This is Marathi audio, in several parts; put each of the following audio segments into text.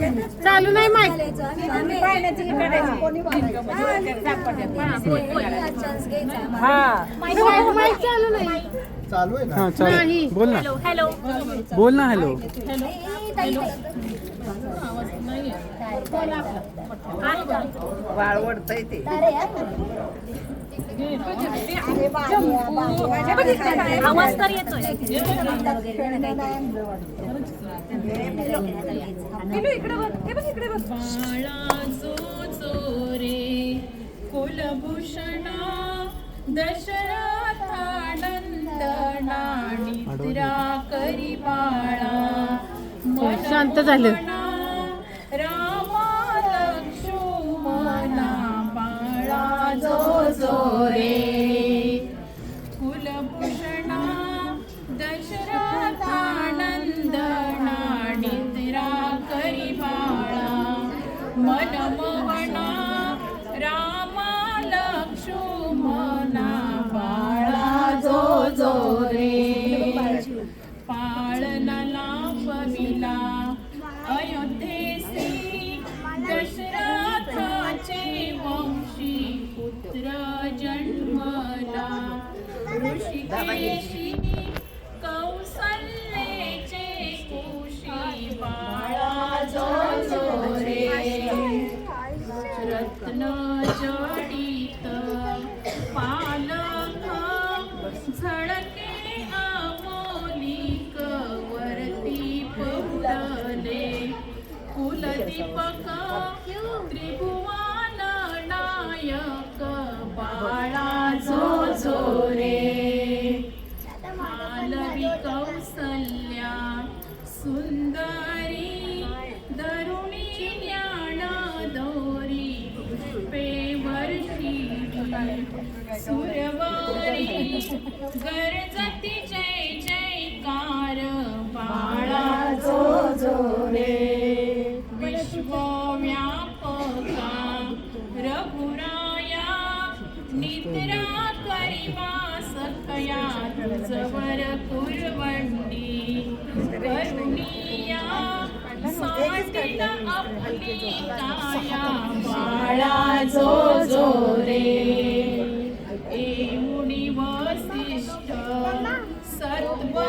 चालू नाही हा. माईक चालू नाही चालू आहे ना? हा चालेल नाही. बोल ना. हॅलो बोल ना हॅलो वाळवडतंय ते. आवाज तर येतोय. कुलभूषणा दशरथानंद शांत झालं. रामा लक्ष्मणा बाळा जो जोरे कुलभूषणा दशरथानंद निद्रा करी बाळा मनमोहना ऋषिकेशी कौसल्येचे कुशी बाळा जो जो रे रत्न जडित पालक झळके अमोलिक वरती पहुडले कुलदीपक त्रिभुवन नायक बाळा कौसल्या सुंदरी दरुणी ज्ञाना दोरी पेवर्षी सुरवारी गरजती जय जयकार बाळा जो जो रे। विश्वव्यापका रघुराया निद्रा करिवा तुझवर कुरवंडी करुणिया साठील आपली काया बाळा जो जो रे. एवढी वसिष्ठ सत्वा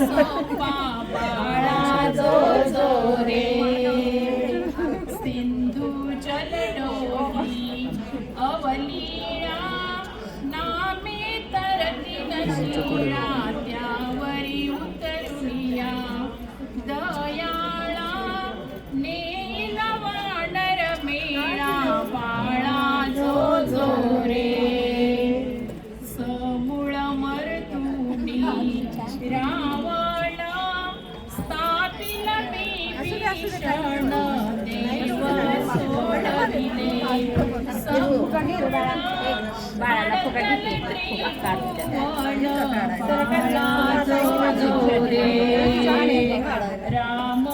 बाळा जो जो रे सिंधू जलडोही अवलीळा नामे तरतील शिळा बाळाला फुगा घेते राम